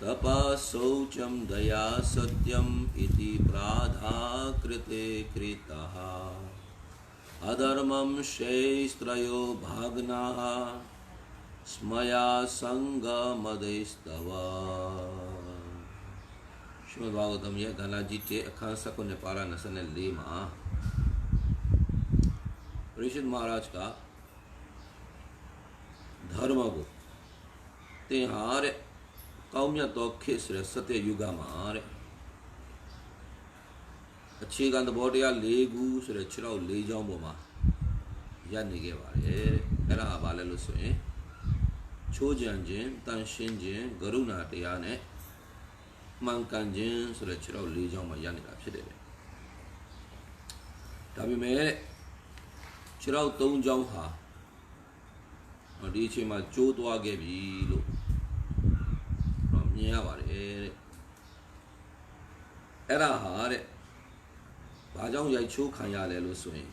तपशौचं दया सत्यम् इति प्राधाकृते कृतः। अधर्मं शैस्त्रयो भाग्नाः, स्मया सङ्गमदैस्तव। श्रीमद्भागवतम यह धनाजी चे अखांसा को नेपारा नसन ली माँ ऋषिद महाराज का धर्म को तिहार ကဓမ္မကိုသင်ဟာတဲ့ကောင်းမြတ်သောခေတ်ဆိုတဲ့စတဲ့ယုဂမှာတဲ့အခြေခံသဘောတရား၄ခုဆိုတဲ့ခြေထောက်၄ချောင်းပေါ်မှာရပ်နေခဲ့ပါတယ်တဲ့အဲ့ဒါဟာဘာလဲလို့ဆိုရင်ချိုးကြံခြင်းတန်ရှင်းခြင်းကရုဏာတရားနဲ့မှန်ကန်ခြင်းဆိုတဲ့ခြေထောက်၄ချောင်းမှာရပ်နေတာဖြစ်တယ်တဲ့ဒါပေမဲ့ခြေထောက်၃ချောင်းဟာဒီအချိန်မှာကျိုးသွားခဲ့ပြီလို့တော့ မြင်ရပါတယ်တဲ့အဲ့ဒါဟာတဲ့ဘာကြောင့်ရိုက်ချိုးခံရလဲလို့ဆိုရင်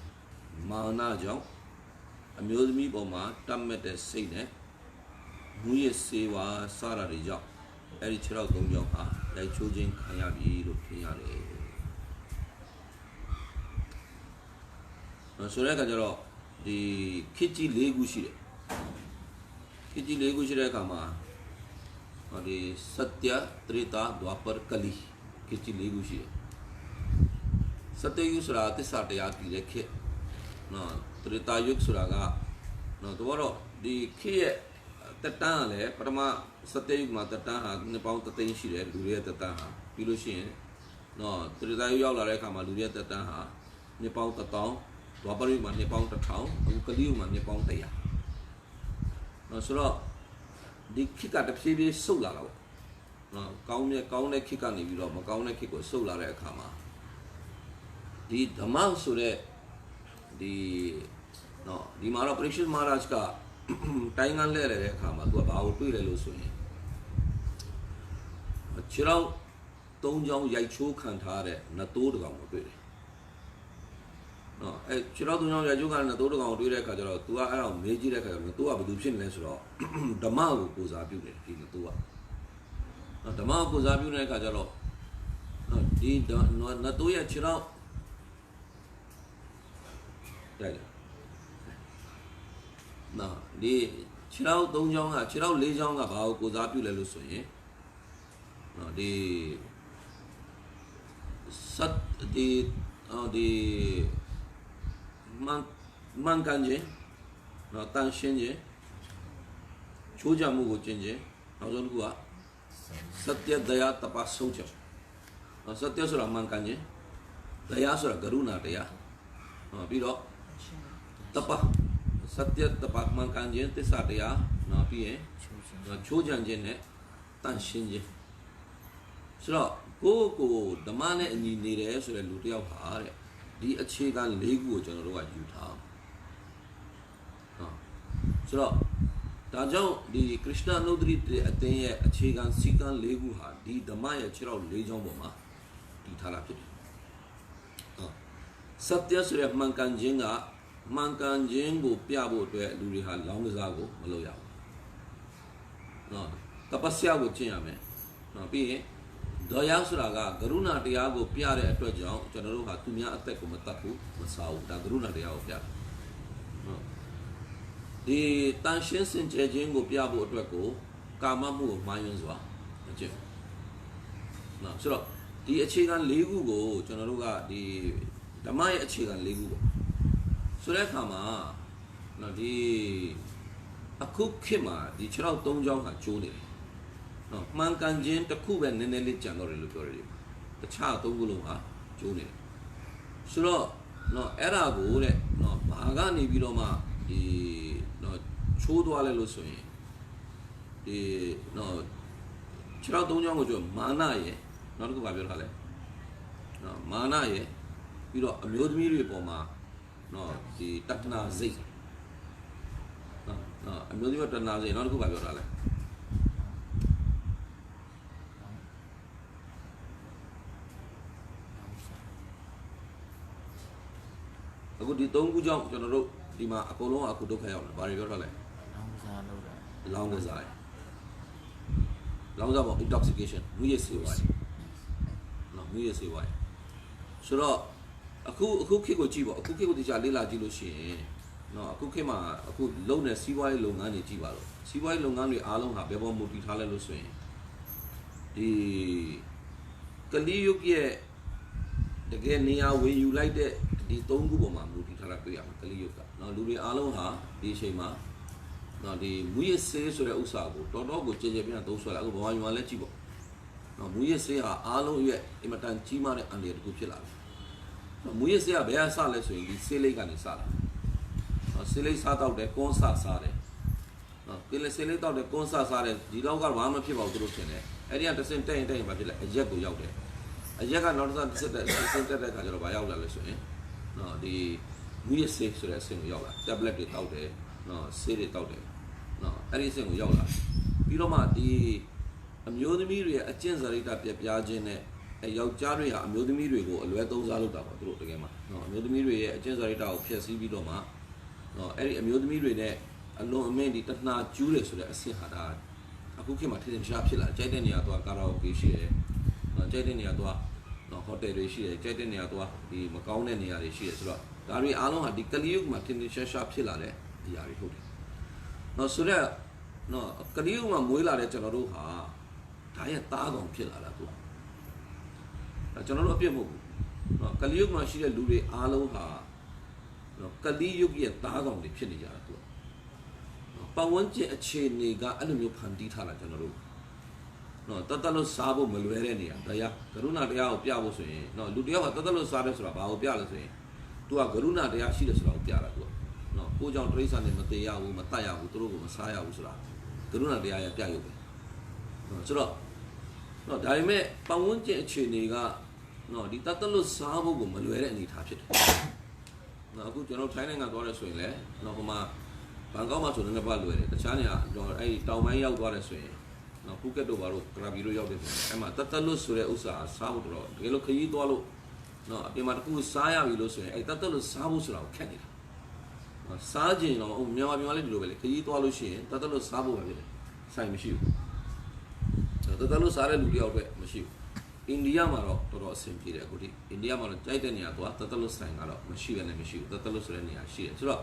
မာနကြောင့်အမျိုးသမီးပေါ်မှာတတ်မဲ့တဲ့စိတ်နဲ့မူရစေဝါစတာတွေကြောင့်အဲ့ဒီခြေထောက်၃ချောင်းဟာရိုက်ချိုးခြင်းခံရပြီလို့ထင်ရတယ်ဆိုတဲ့အခါကျတော့ဒီခစ်ကြီး၄ခုရှိတယ်ခစ်ကြီး၄ခုရှိတဲ့အခါမှာ ဟောဒီစတ္တတရိတာဒွာပရကလီခစ်ကြီး၄ခုရှိတယ်စတ္တယုဆိုတာသစ္စာတရားတည်တဲ့ခေတ်နော်တရိတာယုဆိုတာကနော်တော့ဒီခေတ်ရဲ့တက်တန်းကလည်းပထမစတ္တယုမှာတက်တန်းဟာနှစ်ပေါင်း3သိန်းရှိတယ်လူတွေရဲ့တက်တန်းဟာပြီးလို့ရှိရင်နော်တရိတာယုရောက်လာတဲ့အခါမှာလူတွေရဲ့တက်တန်းဟာနှစ်ပေါင်း1000ဒွာပရိမှာနှစ်ပေါင်း1000အခုကလီယုမှာနှစ်ပေါင်း100နော်ဆိုတော့ ဒီခိကတဖြည်းဖြည်းဆုတ်လာတာပေါ့နော်ကောင်းတဲ့ကောင်းတဲ့ခိကနေပြီးတော့မကောင်းတဲ့ခိကိုဆုတ်လာတဲ့အခါမှာဒီဓမ္မဆိုတဲ့ဒီနော်ဒီမှာတော့ပရိရှစ်မဟာရတ်ကတိုင်းကန်းလဲတဲ့အခါမှာသူကဘာကိုတွေ့လဲလို့ဆိုရင်ခြေတော့သုံးချောင်းရိုက်ချိုးခံထားတဲ့နတိုးတကောင်ကိုတွေ့တယ် နော်အဲခြေတော့သုံးချောင်းရိုက်ချိုးခံတဲ့နတိုးတကောင်ကိုတွေ့တဲ့အခါကျတော့ तू ကအဲ့ဒါကိုမေးကြည့်တဲ့အခါကျတော့ तू ကဘာလို့ဖြစ်နေလဲဆိုတော့ဓမ္မကိုကိုစားပြုတယ်ဒီနတိုးကနော်ဓမ္မကိုကိုစားပြုတဲ့အခါကျတော့နော်ဒီနတိုးရဲ့ခြေတော့တိုက်တယ်နော်ဒီခြေထောက်၃ချောင်းကခြေထောက်၄ချောင်းကဘာကိုကိုစားပြုလဲလို့ဆိုရင်နော်ဒီစတ်ဒီအော်ဒီ မန်မန်ကန်ခြင်းနော်တန်ရှင်းခြင်းချိုးကြမှုကိုကျင့်ခြင်းနောက်ဆုံးတစ်ခုကစတ္တတရားတပတ်ဆုံးချက်နော်စတ္တဆိုတာမန်ကန်ခြင်းတရားဆိုတာကရုဏာတရားနော်ပြီးတော့တပတ်စတ္တတပတ်မှန်ကန်ခြင်းသစ္စာတရားနော်ပြီးရင်ချိုးချံခြင်းနဲ့တန့်ရှင်းခြင်းဆိုတော့ကိုယ့်ကိုယ်ဓမ္မနဲ့အညီနေတယ်ဆိုတဲ့လူတစ်ယောက်ဟာတဲ့ ဒီအခြေခံ၄ခုကိုကျွန်တော်တို့ကယူထားနော်ဆိုတော့ဒါကြောင့်ဒီခရစ်ယာန်နုဒရီအသင်းရဲ့အခြေခံစီကံ၄ခုဟာဒီဓမ္မရဲ့ခြေထောက်၄ချောင်းပေါ်မှာတည်ထားတာဖြစ်တယ်ဟုတ်စတ္တဆိုတဲ့မှန်ကန်ခြင်းကမှန်ကန်ခြင်းကိုပြဖို့အတွက်လူတွေဟာလောင်းကစားကိုမလုပ်ရဘူး။နော်တပ္ပစယကိုကျင့်ရမယ်။နော်ပြီးရင် ဒေါ်ရဆိုတာကကရုဏာတရားကိုပြတဲ့အတွက်ကြောင့်ကျွန်တော်တို့ဟာသူများအသက်ကိုမတတ်ဘူးမစားဘူးဒါကရုဏာတရားကိုပြတယ်။နော်ဒီတန်ရှင်းစင်ကြယ်ခြင်းကိုပြဖို့အတွက်ကိုကာမမှုကိုမှားယွင်းစွာမကျင့်။နော်ဆိုတော့ဒီအခြေခံ၄ခုကိုကျွန်တော်တို့ကဒီဓမ္မရဲ့အခြေခံ၄ခုပေါ့ဆိုတဲ့အခါမှာနော်ဒီအခုခေတ်မှာဒီ6တော့3ချောင်းဟာကျိုးနေတယ် နော်မှန်ကန်ခြင်းတစ်ခုပဲနည်းနည်းလေးကြံတော့တယ်လို့ပြောရတယ်တခြားသုံးခုလုံးဟာကျိုးနေတယ်ဆိုတော့နော်အဲ့ဒါကိုတဲ့နော်ဘာကနေပြီးတော့မှဒီနော်ချိုးသွားလဲလို့ဆိုရင်ဒီနော်6တော့3ချောင်းကိုကျိုးမာနရဲ့နောက်တစ်ခုဘာပြောထားလဲနော်မာနရဲ့ပြီးတော့အမျိုးသမီးတွေပေါ်မှာနော်ဒီတတနာစိတ်နော်နော်အမျိုးသမီးတတနာစိတ်နောက်တစ်ခုပါပြောတာလဲ အခုဒီ၃ခုကြောင့်ကျွန်တော်တို့ဒီမှာအကုန်လုံးအခုဒုက္ခရောက်တယ်ဘာတွေပြောထားလဲလောင်းစားလို့တာလောင်းကစားရလောင်းစားပေါ့ intoxication မူရစေဝါနော်မူရစေဝါဆိုတော့အခုအခုခေတ်ကိုကြည့်ပေါ့အခုခေတ်ကိုတရားလေးလာကြည့်လို့ရှိရင်နော်အခုခေတ်မှာအခုလုံတဲ့စီးပွားရေးလုပ်ငန်းတွေကြည့်ပါလို့စီးပွားရေးလုပ်ငန်းတွေအားလုံးဟာဘယ်ပေါ်မူတည်ထားလဲလို့ဆိုရင်ဒီကလီယုတ်ရဲ့တကယ်နေရာဝင်ယူလိုက်တဲ့ ဒီသုံးခုပေါ်မှာမူတည်ထားတာတွေ့ရမှာကလီယုတ်ကနော်လူတွေအားလုံးဟာဒီအချိန်မှာနော်ဒီမူရစေးဆိုတဲ့ဥစ္စာကိုတော်တော်ကိုကြည်ကြဲပြန့်သုံးဆွဲလာအခုဘဝညမှာလည်းကြည့်ပေါ့နော်မူရစေးဟာအားလုံးရဲ့အင်မတန်ကြီးမားတဲ့အန္တရာယ်တစ်ခုဖြစ်လာတယ်နော်မူရစေးကဘယ်ကစလဲဆိုရင်ဒီဆေးလိတ်ကနေစလာနော်ဆေးလိတ်စားတော့တယ်ကွန်းဆစားတယ်နော်ကင်းလေဆေးလိတ်တော့တယ်ကွန်းဆစားတယ်ဒီလောက်ကဘာမှဖြစ်ပါဘူးသူတို့ထင်တယ်အဲ့ဒီကတစ်စင်တက်ရင်တက်ရင်ဘာဖြစ်လဲအရက်ကိုရောက်တယ်အရက်ကနောက်တစ်စက်တစ်စက်တက်တစ်စင်တက်တဲ့အခါကျတော့ဘာရောက်လာလဲဆိုရင် နော်ဒီမူရစေးဆိုတဲ့အဆင့်ကိုရောက်လာ tablet တွေတောက်တယ်နော်ဆေးတွေတောက်တယ်နော်အဲ့ဒီအဆင့်ကိုရောက်လာပြီးတော့မှဒီအမျိုးသမီးတွေရဲ့အကျင့်စရိတ်ပြက်ပြားခြင်းနဲ့အဲယောက်ျားတွေဟာအမျိုးသမီးတွေကိုအလွဲသုံးစားလုပ်တာပေါ့သူတို့တကယ်မှနော်အမျိုးသမီးတွေရဲ့အကျင့်စရိတ်ကိုဖျက်ဆီးပြီးတော့မှနော်အဲ့ဒီအမျိုးသမီးတွေနဲ့အလွန်အမင်းဒီတဏှာကျူးတယ်ဆိုတဲ့အဆင့်ဟာဒါအခုခေတ်မှာထင်ထင်ရှားဖြစ်လာကြိုက်တဲ့နေရာတော့ကာရာအိုကေရှိတယ်နော်ကြိုက်တဲ့နေရာတော့ နော်ဟိုတယ်တွေရှိတယ်ကြိုက်တဲ့နေရာတော့ဒီမကောင်းတဲ့နေရာတွေရှိတယ်ဆိုတော့ဒါတွေအားလုံးဟာဒီကလီယုတ်မှာထင်ထင်ရှားရှားဖြစ်လာတဲ့အရာတွေဟုတ်တယ်နော်ဆိုတော့နော်ကလေးကမှမွေးလာတဲ့ကျွန်တော်တို့ဟာဒါရဲ့သားကောင်ဖြစ်လာတာသူအဲကျွန်တော်တို့အပြစ်မဟုတ်ဘူးနော်ကလေးကမှရှိတဲ့လူတွေအားလုံးဟာနော်ကလေးယုတ်ရဲ့သားကောင်တွေဖြစ်နေကြတာသူနော်ပတ်ဝန်းကျင်အခြေအနေကအဲ့လိုမျိုးဖန်တီးထားတာကျွန်တော်တို့ နော်တတ်တတ်လို့စားဖို့မလွယ်တဲ့နေရာတရားကရုဏာတရားကိုပြဖို့ဆိုရင်နော်လူတရားကတတ်တတ်လို့စားတယ်ဆိုတာဘာကိုပြလဲဆိုရင် तू ကကရုဏာတရားရှိတယ်ဆိုတာကိုပြတာ तू ကနော်ကိုကြောင့်တိရစ္ဆာန်တွေမသေးရဘူးမတတ်ရဘူးသူတို့ကမစားရဘူးဆိုတာကရုဏာတရားရဲ့ပြရုပ်ပဲနော်ဆိုတော့နော်ဒါပေမဲ့ပတ်ဝန်းကျင်အခြေအနေကနော်ဒီတတ်တလို့စားဖို့ကိုမလွယ်တဲ့အနေအထားဖြစ်တယ်နော်အခုကျွန်တော်ထိုင်းနိုင်ငံသွားတယ်ဆိုရင်လည်းနော်ဟိုမှာဘန်ကောက်မှာဆိုလည်းပါလွယ်တယ်တခြားနေရာတော့အဲ့ဒီတောင်ပိုင်းရောက်သွားတယ်ဆိုရင် နော်ဖူးကက်တို့ဘာလို့ကရာဘီတို့ရောက်တယ်ဆိုရင်အဲ့မှာတတ်တလို့ဆိုတဲ့ဥစ္စာစားဖို့တော့တကယ်လို့ခရီးသွားလို့နော်အပြင်မှာတစ်ခုစားရပြီလို့ဆိုရင်အဲ့တတ်တလို့စားဖို့ဆိုတာကိုခက်နေတာစားခြင်းတော့ဟိုမြန်မာပြည်မှာလည်းဒီလိုပဲလေခကြီးသွားလို့ရှိရင်တတ်တလို့စားဖို့ပဲဖြစ်တယ်ဆိုင်မရှိဘူးတတ်တလို့စားတဲ့လူတယောက်အတွက်မရှိဘူးအိန္ဒိယမှာတော့တော်တော်အဆင်ပြေတယ်အခုဒီအိန္ဒိယမှာတော့ကြိုက်တဲ့နေရာသွားတတ်တလို့ဆိုင်ကတော့မရှိပဲနဲ့မရှိဘူးတတ်တလို့ဆိုတဲ့နေရာရှိတယ်ဆိုတော့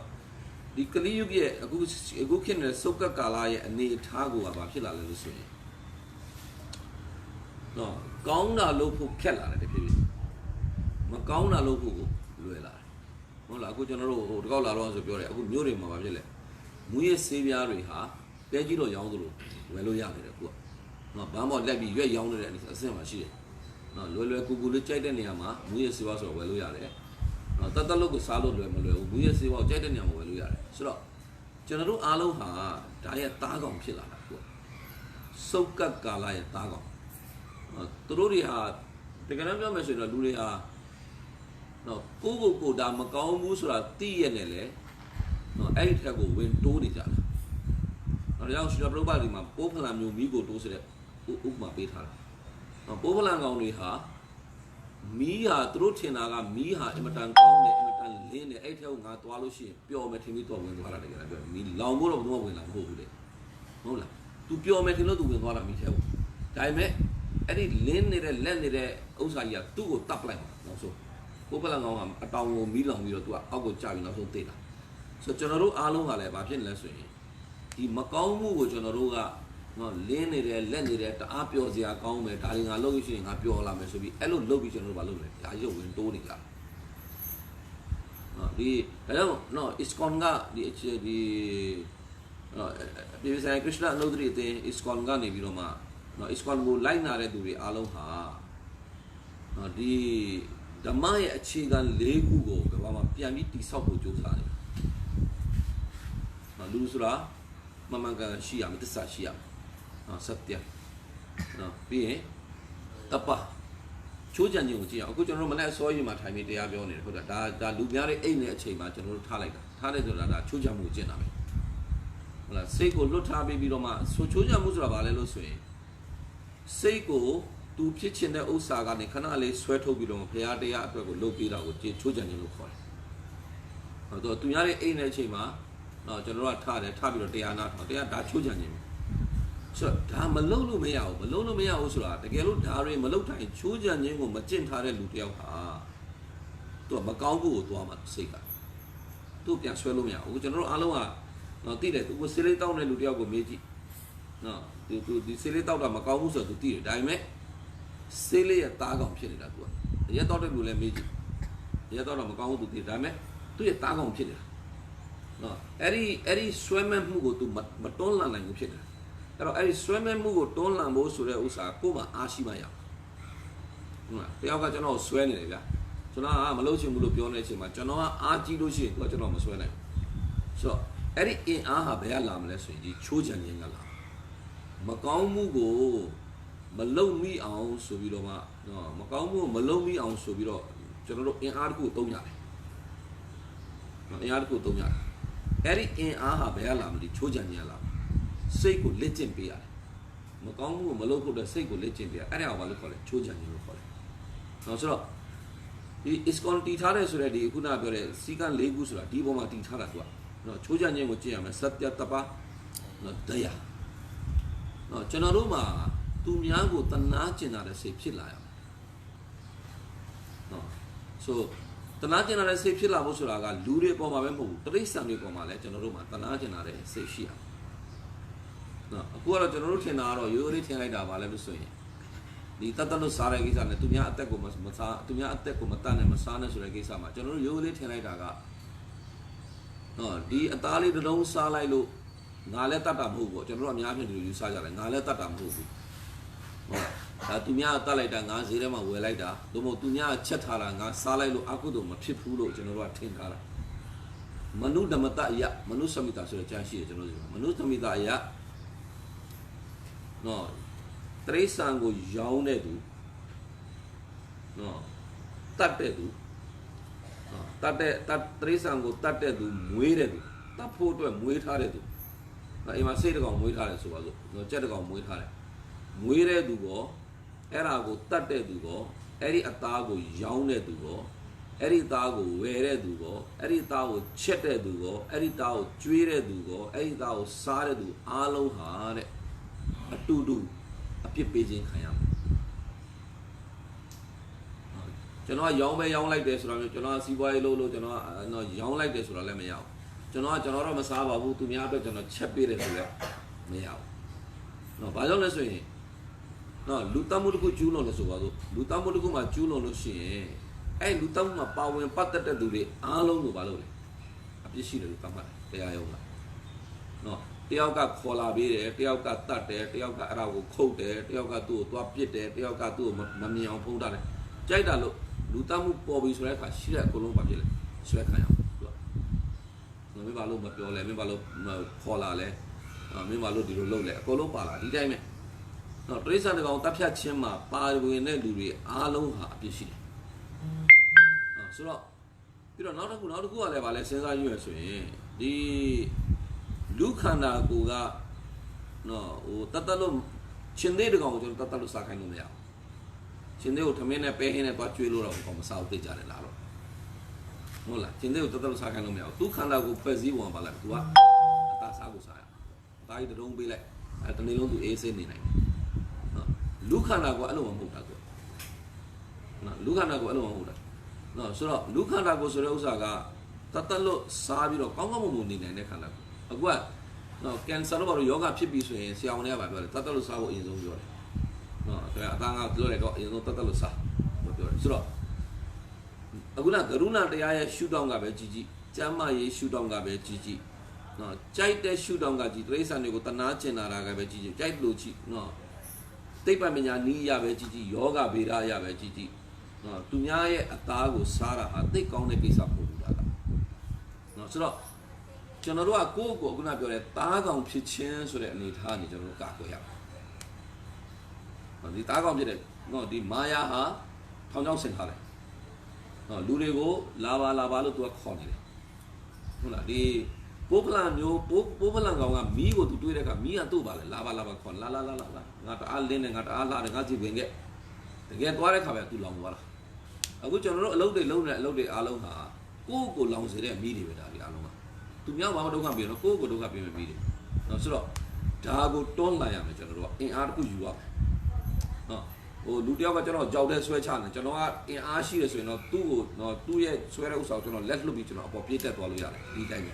ဒီကလေးယုတ်ရဲ့အခုအခုခေတ်နဲ့စုပ်ကပ်ကာလာရဲ့အနေအထားကိုကဘာဖြစ်လာလဲလို့ဆိုရင် နော်ကောင်းတာလို့ဖို့ခက်လာတယ်တဖြည်းဖြည်းမကောင်းတာလို့ဖို့ကိုလွယ်လာတယ်ဟုတ်လားအခုကျွန်တော်တို့ဟိုတကောက်လာတော့ဆိုပြောတယ်အခုမြို့တွေမှာဗာဖြစ်လဲမူရဲ့ဆေးပြားတွေဟာပဲကြီးတော့ရောင်းသလိုဝယ်လို့ရနေတယ်အခုကနော်ဘန်းပေါ်လက်ပြီးရွက်ရောင်းနေတဲ့အဆင့်မှာရှိတယ်နော်လွယ်လွယ်ကူကူလေးကြိုက်တဲ့နေရာမှာမူရဲ့ဆေးပြားဆိုတော့ဝယ်လို့ရတယ်နော်တတ်တတ်လို့ကိုစားလို့လွယ်မလွယ်ဘူးမူရဲ့ဆေးပြားကိုကြိုက်တဲ့နေရာမှာဝယ်လို့ရတယ်ဆိုတော့ကျွန်တော်တို့အားလုံးဟာဒါရဲ့သားကောင်ဖြစ်လာတာအခုကစုပ်ကပ်ကာလာရဲ့သားကောင်နော် သူတို့တွေဟာတကယ်တော့ပြောမယ်ဆိုရင်တော့လူတွေဟာနော်ကိုကိုကိုဒါမကောင်းဘူးဆိုတာသိရနေလေနော်အဲ့ဒီထက်ကိုဝင်တိုးနေကြတာနော်ဒါကြောင့်ရှင်ပရုပ္ပါဒီမှာပိုးဖလန်မျိုးမိကိုတိုးဆိုတဲ့ဥပမာပေးထားတာနော်ပိုးဖလန်ကောင်တွေဟာမီးဟာသူတို့ထင်တာကမီးဟာအင်မတန်ကောင်းတယ်အင်မတန်လင်းတယ်အဲ့ထက်ကိုငါသွားလို့ရှိရင်ပျော်မယ်ထင်ပြီးတော့ဝင်သွားတာတကယ်တော့ပြောမီးလောင်ဖို့တော့ဘယ်တော့ဝင်လာမဟုတ်ဘူးလေဟုတ်လား तू ပျော်မယ်ထင်လို့ तू ဝင်သွားတာမီးထဲကိုဒါပေမဲ့ အဲ့ဒီလင်းနေတဲ့လက်နေတဲ့ဥစ္စာကြီးကသူ့ကိုတပ်ပလိုက်မှာနောက်ဆုံးကိုပလန်ကောင်ကအတောင်ကိုမီးလောင်ပြီးတော့သူကအောက်ကိုကျပြီးနောက်ဆုံးတေးတာဆိုတော့ကျွန်တော်တို့အားလုံးကလည်းဘာဖြစ်လဲဆိုရင်ဒီမကောင်းမှုကိုကျွန်တော်တို့ကနော်လင်းနေတယ်လက်နေတယ်တအားပျော်စရာကောင်းမယ်ဒါတွေငါလုပ်ရရှိရင်ငါပျော်လာမယ်ဆိုပြီးအဲ့လိုလုပ်ပြီးကျွန်တော်တို့ဘာလုပ်လဲဒါရုပ်ဝင်တိုးနေကြတာနော်ဒီဒါကြောင့်နော် ISKCON ကဒီဒီနော်ပြည်ဆိုင်ခရစ္စတန်အလုပ်တွေအတင်း ISKCON ကနေပြီးတော့မှ နော် ISKCON ကိုလိုက်နာတဲ့သူတွေအားလုံးဟာနော်ဒီဓမ္မရဲ့အခြေခံ၄ခုကိုကဘာမှာပြန်ပြီးတိဆောက်ဖို့ကြိုးစားတယ်။နော်လူဆိုတာမမှန်ကန်ရှိရမယ်တစ္ဆာရှိရမယ်။နော်စ ත්‍ය ။နော်ပြီးရင်တပ္ပချိုးကြံခြင်းကိုကြည့်အောင်အခုကျွန်တော်တို့မနေ့အစောကြီးမှာထိုင်ပြီးတရားပြောနေတယ်ဟုတ်တယ်ဒါဒါလူများတဲ့အိတ်နဲ့အချိန်မှာကျွန်တော်တို့ထားလိုက်တာထားလိုက်ဆိုတာဒါချိုးကြံမှုကိုကျင့်တာပဲဟုတ်လားစိတ်ကိုလွတ်ထားပြီးပြီးတော့မှဆိုချိုးကြံမှုဆိုတာဘာလဲလို့ဆိုရင် စိတ်ကိုသူဖြစ်ချင်တဲ့ဥစ္စာကနေခဏလေးဆွဲထုတ်ပြီးတော့ဘုရားတရားအတွက်ကိုလုပ်ပေးတာကိုချိုးကြံခြင်းလို့ခေါ်တယ်။ဟောတော့သူများရဲ့အိမ်တဲ့အချိန်မှာတော့ကျွန်တော်တို့ကထားတယ်ထားပြီးတော့တရားနာထားတရားဒါချိုးကြံခြင်းပဲဆိုတော့ဒါမလုံလို့မရဘူးမလုံလို့မရဘူးဆိုတာတကယ်လို့ဒါတွေမလုံတိုင်းချိုးကြံခြင်းကိုမကျင့်ထားတဲ့လူတယောက်ဟာသူကမကောင်းဖို့ကိုသွားမှာစိတ်ကသူပြန်ဆွဲလို့မရဘူးကျွန်တော်တို့အားလုံးကတော့သိတယ်သူကစေးလေးတောင်းတဲ့လူတယောက်ကိုမေးကြည့်နော် သူသူဒီစေးလေးတောက်တာမကောင်းဘူးဆိုတော့သူသိတယ်ဒါပေမဲ့စေးလေးရဲ့တားကောင်ဖြစ်နေတာသူကရက်တော့တဲ့လူလည်းမေးကြည့်ရက်တော့တော့မကောင်းဘူးသူသိတယ်ဒါပေမဲ့သူ့ရဲ့တားကောင်ဖြစ်နေတာနော်အဲ့ဒီအဲ့ဒီဆွဲမဲ့မှုကိုသူမတွန်းလှန်နိုင်ဘူးဖြစ်တယ်အဲ့တော့အဲ့ဒီဆွဲမဲ့မှုကိုတွန်းလှန်ဖို့ဆိုတဲ့ဥစ္စာကိုယ်မှအားရှိမှရအောင်ဟုတ်လားတယောက်ကကျွန်တော်ဆွဲနေတယ်ဗျာကျွန်တော်ကမလုပ်ချင်ဘူးလို့ပြောနေတဲ့အချိန်မှာကျွန်တော်ကအားကြီးလို့ရှိရင်သူကကျွန်တော်မဆွဲနိုင်ဘူးဆိုတော့အဲ့ဒီအင်အားဟာဘယ်ကလာမလဲဆိုရင်ဒီချိုးချံခြင်းကလာ မကောင်းမှုကိုမလုံမိအောင်ဆိုပြီးတော့မှနော်မကောင်းမှုကိုမလုံမိအောင်ဆိုပြီးတော့ကျွန်တော်တို့အင်အားတစ်ခုသုံးရတယ်နော်အင်အားတစ်ခုသုံးရတယ်အဲ့ဒီအင်အားဟာဘယ်ကလာမလဲချိုးချံခြင်းကလာစိတ်ကိုလက်ကျင့်ပေးရတယ်မကောင်းမှုကိုမလုပ်ဖို့အတွက်စိတ်ကိုလက်ကျင့်ပေးရအဲ့ဒါကိုဘာလို့ခေါ်လဲချိုးချံခြင်းလို့ခေါ်တယ်နော်ဆိုတော့ဒီ ISKCON တည်ထားတဲ့ဆိုတဲ့ဒီခုနပြောတဲ့စီကံ၄ခုဆိုတာဒီပေါ်မှာတည်ထားတာကွာနော်ချိုးချံခြင်းကိုကျင့်ရမယ်စัจ tapa နော်တရား နော်ကျွန်တော်တို့မှာသူများကိုတနာကျင်တာတဲ့စိတ်ဖြစ်လာရမယ်နော်ဆိုတနာကျင်တာတဲ့စိတ်ဖြစ်လာဖို့ဆိုတာကလူတွေပေါ်မှာပဲမဟုတ်ဘူးတိရစ္ဆာန်တွေပေါ်မှာလည်းကျွန်တော်တို့မှာတနာကျင်တာတဲ့စိတ်ရှိရမယ်နော်အခုကတော့ကျွန်တော်တို့ထင်တာကတော့ရိုးရိုးလေးထင်လိုက်တာပါလဲလို့ဆိုရင်ဒီတတ်တတ်လို့စားတဲ့ကိစ္စနဲ့သူများအသက်ကိုမမစားသူများအသက်ကိုမတတ်နဲ့မစားနဲ့ဆိုတဲ့ကိစ္စမှာကျွန်တော်တို့ရိုးရိုးလေးထင်လိုက်တာကနော်ဒီအသားလေးတစ်လုံးစားလိုက်လို့ ငါလည်းတတ်တာမဟုတ်ဘူးပေါ့ကျွန်တော်တို့အများကြီးဒီလိုယူစားကြတယ်ငါလည်းတတ်တာမဟုတ်ဘူးဟုတ်ဒါသူများတတ်လိုက်တာငါဈေးထဲမှာဝယ်လိုက်တာသို့မဟုတ်သူများချက်ထားတာငါစားလိုက်လို့အကုသို့မဖြစ်ဘူးလို့ကျွန်တော်တို့ကထင်ထားတာမနုဓမ္မတအယမနုစမိတာဆိုတဲ့ကျမ်းရှိတယ်ကျွန်တော်တို့မနုစမိတာအယနော်တရိษံကိုရောင်းတဲ့သူနော်တတ်တဲ့သူနော်တတ်တဲ့တတ်တရိษံကိုတတ်တဲ့သူမွေးတဲ့သူတတ်ဖို့အတွက်မွေးထားတဲ့သူ နော်အိမ်မှာစိတ်တကောင်မွေးထားတယ်ဆိုပါစို့နော်ကြက်တကောင်မွေးထားတယ်မွေးတဲ့သူကောအဲ့ဒါကိုတတ်တဲ့သူကောအဲ့ဒီအသားကိုရောင်းတဲ့သူကောအဲ့ဒီသားကိုဝယ်တဲ့သူကောအဲ့ဒီသားကိုချက်တဲ့သူကောအဲ့ဒီသားကိုကျွေးတဲ့သူကောအဲ့ဒီသားကိုစားတဲ့သူအားလုံးဟာတဲ့အတူတူအပြစ်ပေးခြင်းခံရမယ်ကျွန်တော်ကရောင်းပဲရောင်းလိုက်တယ်ဆိုတာမျိုးကျွန်တော်ကစီးပွားရေးလုပ်လို့ကျွန်တော်ကတော့ရောင်းလိုက်တယ်ဆိုတာလည်းမရဘူး ကျွန်တော်ကကျွန်တော်တော့မစားပါဘူးသူများအတွက်ကျွန်တော်ချက်ပေးတယ်ဆိုလည်းမရဘူးနော်ဘာကြောင့်လဲဆိုရင်နော်လူတမှုတစ်ခုကျူးလွန်လို့ဆိုပါစို့လူတမှုတစ်ခုမှကျူးလွန်လို့ရှိရင်အဲ့လူတမှုမှာပါဝင်ပတ်သက်တဲ့သူတွေအားလုံးကိုဘာလုပ်လဲအပြစ်ရှိတယ်လို့သတ်မှတ်တယ်တရားရုံးကနော်တယောက်ကခေါ်လာပေးတယ်တယောက်ကတတ်တယ်တယောက်ကအဲ့ဒါကိုခုတ်တယ်တယောက်ကသူ့ကိုသွားပစ်တယ်တယောက်ကသူ့ကိုမမြင်အောင်ဖုံးထားတယ်ကြိုက်တာလို့လူတမှုပေါ်ပြီဆိုတဲ့အခါရှိတဲ့အကုန်လုံးပါပြစ်လဲဆွဲခံရအောင်သူက မင်းဘာလို့မပြောလဲမင်းဘာလို့ခေါ်လာလဲမင်းဘာလို့ဒီလိုလုပ်လဲအကုန်လုံးပါလာဒီတိုင်းပဲနော်တရိစ္ဆာန်တကောင်တပ်ဖြတ်ခြင်းမှာပါဝင်တဲ့လူတွေအားလုံးဟာအပြစ်ရှိတယ်နော်ဆိုတော့ပြီးတော့နောက်တစ်ခုနောက်တစ်ခုကလည်းဗာလဲစဉ်းစားကြည့်ရဆိုရင်ဒီလူခန္ဓာကိုယ်ကနော်ဟိုတတ်တတ်လို့ရှင်သေးတကောင်ကိုကျွန်တော်တတ်တတ်လို့စားခိုင်းလို့မရဘူးရှင်သေးကိုထမင်းနဲ့ပဲဟင်းနဲ့သွားကျွေးလို့တော့ဘာမစားဘူးသိကြတယ်လားတော့ ဟုတ်လားရှင်သေးကိုတတ်တတ်လို့စားခိုင်းလို့မရဘူးသူခန္ဓာကိုယ်ဖွဲ့စည်းပုံကဘာလဲသူကအသားစားကိုစားရအသားကြီးတုံးပေးလိုက်အဲတနေ့လုံးသူအေးဆေးနေနိုင်တယ်နော်လူခန္ဓာကိုအဲ့လိုမဟုတ်တာကွနော်လူခန္ဓာကိုအဲ့လိုမဟုတ်တာနော်ဆိုတော့လူခန္ဓာကိုဆိုတဲ့ဥစ္စာကတတ်တတ်လို့စားပြီးတော့ကောင်းကောင်းမွန်မွန်နေနိုင်တဲ့ခန္ဓာကိုအခုကနော်ကင်ဆာတော့ဘာလို့ယောဂဖြစ်ပြီဆိုရင်ဆရာဝန်တွေကပြောတယ်တတ်တတ်လို့စားဖို့အရင်ဆုံးပြောတယ်နော်အဲအသားကပြောတယ်တော့အရင်ဆုံးတတ်တတ်လို့စားလို့ပြောတယ်ဆိုတော့ အခုနကရုဏာတရားရဲ့ရှုထောင့်ကပဲကြည်ကြည်ကျမ်းမာရေးရှုထောင့်ကပဲကြည်ကြည်နော်ကြိုက်တဲ့ရှုထောင့်ကကြည်တိရစ္ဆာန်တွေကိုတနာကျင်လာတာကပဲကြည်ကြည်ကြိုက်လို့ကြည်နော်သိပ္ပံပညာနီးရပဲကြည်ကြည်ယောဂဗေဒရပဲကြည်ကြည်နော်သူများရဲ့အသားကိုစားတာဟာသိကောင်းတဲ့ကိစ္စမဟုတ်ဘူးလားနော်ဆိုတော့ကျွန်တော်တို့ကကိုယ့်ကိုယ်ခုနပြောတဲ့တားကောင်ဖြစ်ခြင်းဆိုတဲ့အနေအထားနဲ့ကျွန်တော်တို့ကာကွယ်ရအောင်နော်ဒီတားကောင်ဖြစ်တဲ့နော်ဒီမာယာဟာထောင်ချောင်းဆင်ထားတယ် နော်လူတွေကိုလာပါလာပါလို့သူကခေါ်နေတယ်ဟုတ်လားဒီပိုးပလန်မျိုးပိုးပိုးပလန်ကောင်ကမီးကိုသူတွေးတဲ့အခါမီးကသူ့ပါလေလာပါလာပါခေါ်လာလာလာလာလာငါတအားလင်းနေငါတအားလာတယ်ငါကြည့်ဝင်ခဲ့တကယ်သွားတဲ့ခါပဲသူလောင်သွားတာအခုကျွန်တော်တို့အလုပ်တွေလုပ်နေတဲ့အလုပ်တွေအားလုံးဟာကိုယ့်ကိုယ်လောင်စေတဲ့မီးတွေပဲဒါဒီအားလုံးကသူများဘာမှဒုက္ခပေးတော့ကိုယ့်ကိုယ်ဒုက္ခပေးမယ်မီးတွေနော်ဆိုတော့ဒါကိုတွန်းလှန်ရမယ်ကျွန်တော်တို့ကအင်အားတစ်ခုယူရမယ်နော် ဟိုလူတယောက်ကကျွန်တော်ကြောက်တဲ့ဆွဲချနေကျွန်တော်ကအင်အားရှိရဆိုရင်တော့သူ့ကိုနော်သူ့ရဲ့ဆွဲတဲ့ဥစ္စာကိုကျွန်တော်လက်လွတ်ပြီးကျွန်တော်အပေါ်ပြေးတက်သွားလို့ရတယ်ဒီတိုင်းပဲ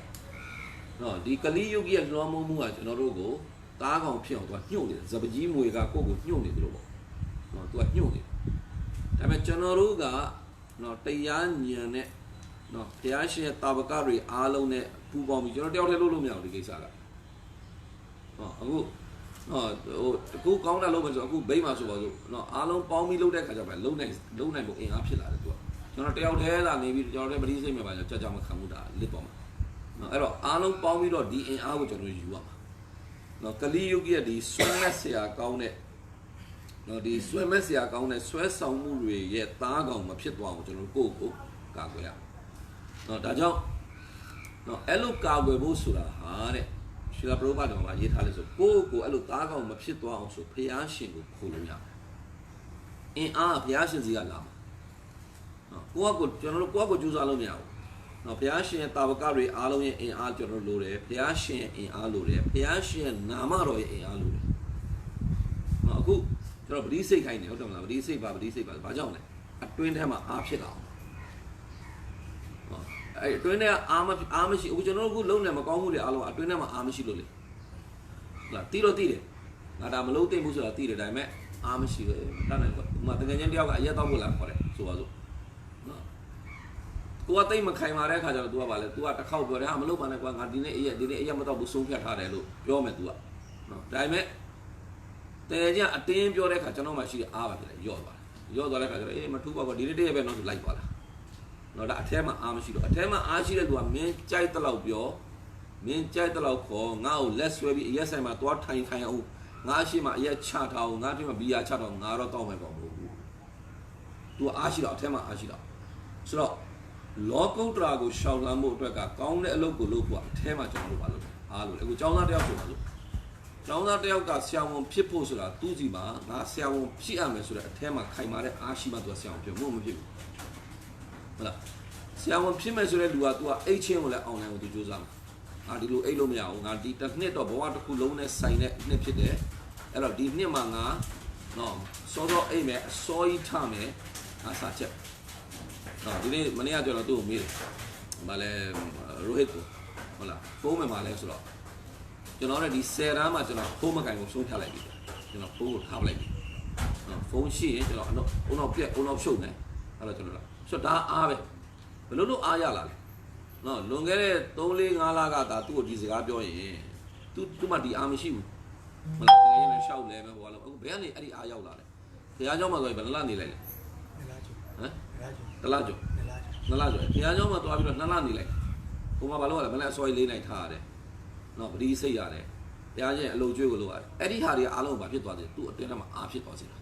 နော်ဒီကလေးယုတ်ကြီးရဲ့လွှမ်းမိုးမှုကကျွန်တော်တို့ကိုသားကောင်ဖြစ်အောင်သူကညှို့နေတယ်ဇပကြီးမွေကကိုယ့်ကိုညှို့နေတယ်လို့ပေါ့နော်သူကညှို့နေတယ်ဒါပေမဲ့ကျွန်တော်တို့ကနော်တရားညံနဲ့နော်ဘုရားရှင်ရဲ့တာဝကတွေအားလုံးနဲ့ပူပေါင်းပြီးကျွန်တော်တယောက်တည်းလုပ်လို့မရဘူးဒီကိစ္စကဟောအခု ဟောဟိုတကူကောင်းတာလုပ်မယ်ဆိုအခုဘိတ်မှာဆိုပါစို့နော်အားလုံးပေါင်းပြီးလုပ်တဲ့ခါကျတော့လုံနိုင်လုံနိုင်ဖို့အင်အားဖြစ်လာတယ်သူကကျွန်တော်တယောက်တည်းလာနေပြီးကျွန်တော်လည်းပရိစိတ်မှာပါကြောက်ကြောက်မခံဘူးဒါလစ်ပေါ်မှာနော်အဲ့တော့အားလုံးပေါင်းပြီးတော့ဒီအင်အားကိုကျွန်တော်ယူရမှာနော်ကလီယုတ်ရဲ့ဒီဆွဲမဲ့ဆရာကောင်းတဲ့နော်ဒီဆွဲမဲ့ဆရာကောင်းတဲ့ဆွဲဆောင်မှုတွေရဲ့သားကောင်မဖြစ်သွားအောင်ကျွန်တော်ကိုယ့်ကိုကာကွယ်ရအောင်နော်ဒါကြောင့်နော်အဲ့လိုကာကွယ်ဖို့ဆိုတာဟာတဲ့ ရှင်လာပရောပါတော်မှာရေးထားလို့ဆိုကိုယ့်ကိုယ်အဲ့လိုသားကောင်မဖြစ်သွားအောင်ဆိုဖះရှင်ကိုခိုးလို့ရတယ်။အင်းအားဖះရှင်စီကလာမှာ။နော်ကိုယ့်ကိုယ်ကျွန်တော်တို့ကိုယ့်ကိုယ်ကြိုးစားလို့မရဘူး။နော်ဖះရှင်ရဲ့တာဝကတွေအားလုံးရဲ့အင်အားကျွန်တော်တို့လိုတယ်။ဖះရှင်ရဲ့အင်အားလိုတယ်။ဖះရှင်ရဲ့နာမတော်ရဲ့အင်အားလိုတယ်။နော်အခုကျွန်တော်ဗတိစိတ်ခိုင်းနေဟုတ်တယ်မလားဗတိစိတ်ပါဗတိစိတ်ပါဘာကြောင့်လဲ။အတွင်းထဲမှာအားဖြစ်လာ အောင်။နော်အဲ့အတွင်းထဲကအားမအားမရှိအခုကျွန်တော်တို့အခုလုံးနေမကောင်းမှုတွေအားလုံးအတွင်းထဲမှာအားမရှိလို့လေ။ဟုတ်လားတီးတော့တီးတယ်။ငါဒါမလုံးသိမ့်ဘူးဆိုတာတီးတယ်ဒါပေမဲ့အားမရှိဘူးတတ်နိုင်ကွာ။ဥမာတကယ်ချင်းတယောက်ကအရက်တော့ဖို့လာခေါ်တယ်ဆိုပါစို့။နော်။ तू ကတိတ်မခိုင်မာတဲ့ခါကျတော့ तू ကဗာလဲ तू ကတစ်ခေါက်ပြောတယ်ဟာမလုပ်ပါနဲ့ကွာငါဒီနေ့အရက်ဒီနေ့အရက်မတော့ဘူးဆုံးဖြတ်ထားတယ်လို့ပြောမယ် तू က။နော်ဒါပေမဲ့တကယ်ချင်းအတင်းပြောတဲ့ခါကျွန်တော်မှရှိတဲ့အားပါဖြစ်တယ်ရော့သွားတယ်။ရော့သွားတဲ့ခါကျတော့အေးမထူးပါဘူးဒီနေ့တည်းပဲတော့လိုက်သွားလား။ နော်ဒါအထဲမှာအားမရှိတော့အထဲမှာအားရှိတဲ့သူကမင်းကြိုက်တဲ့လောက်ပြောမင်းကြိုက်တဲ့လောက်ခေါ်ငါ့ကိုလက်ဆွဲပြီးအရက်ဆိုင်မှာသွားထိုင်ခိုင်အောင်ငါရှိမှအရက်ချထားအောင်ငါဒီမှာဘီယာချထားအောင်ငါတော့တောက်မယ်ပေါ့မဟုတ်ဘူး။ तू အားရှိတော့အထဲမှာအားရှိတော့ဆိုတော့လောကုတ္တရာကိုရှောင်လန်းမှုအတွက်ကကောင်းတဲ့အလုပ်ကိုလုပ်ဖို့အထဲမှာကျွန်တော်တို့ပါလို့အားလို့အခုចောင်းသားတယောက်ဆိုပါလို့ចောင်းသားတယောက်ကဆရာဝန်ဖြစ်ဖို့ဆိုတာသူ့စီမှာငါဆရာဝန်ဖြစ်ရမယ်ဆိုတဲ့အထဲမှာခိုင်မာတဲ့အားရှိမှသူကဆရာဝန်ဖြစ်မှုမဖြစ်ဘူး ဟုတ်လားဆရာဝန်ဖြစ်မယ်ဆိုတဲ့လူက तू ကအိတ်ချင်းကိုလည်းအောင်နိုင်အောင် तू စူးစမ်းမှာငါဒီလိုအိတ်လို့မရဘူးငါဒီတစ်နှစ်တော့ဘဝတစ်ခုလုံးနဲ့ဆိုင်တဲ့နှစ်ဖြစ်တယ်အဲ့တော့ဒီနှစ်မှာငါနော်စောစောအိတ်မယ်အစောကြီးထမယ်ငါစာချက်နော်ဒီနေ့မနေ့ကကျွန်တော်သူ့ကိုမေးတယ်ဗာလဲရိုဟစ်ကိုဟုတ်လားဖုန်းမယ်မှာလဲဆိုတော့ကျွန်တော်လည်းဒီ10ရမ်းမှာကျွန်တော်ဖုန်းမကင်ကိုဆုံးဖြတ်လိုက်ပြီကျွန်တော်ဖုန်းကိုထားပလိုက်ပြီနော်ဖုန်းရှိရင်ကျွန်တော်အနောက်အနောက်ပြက်အနောက်ရှုပ်နေအဲ့တော့ကျွန်တော် ဆိုတော့ဒါအားပဲဘယ်လိုလုပ်အားရလာလဲနော်လွန်ခဲ့တဲ့3 4 5လကဒါသူ့ကိုဒီစကားပြောရင် तू သူ့မှာဒီအားမရှိဘူးမလားတကယ်ရင်လည်းရှောက်လဲမယ်ဟိုကလည်းအခုဘယ်ကနေအဲ့ဒီအားရောက်လာလဲဘုရားကျောင်းမှာဆိုရင်ဘယ်လနေလိုက်လဲနေလာကျော်ဟမ်နေလာကျော်တလားကျော်နေလာကျော်နှစ်လကျော်ဘုရားကျောင်းမှာသွားပြီးတော့နှစ်လနေလိုက်ဟိုမှာဘာလို့လဲမလဲအစောကြီးလေးနိုင်ထားရတယ်နော်ပတိစိတ်ရတယ်ဘုရားရှင်အလုပ်ကျွေးကိုလုပ်ရတယ်အဲ့ဒီဟာတွေအားလုံးဘာဖြစ်သွားတယ်သူ့အတွင်းထဲမှာအားဖြစ်သွားစေတာ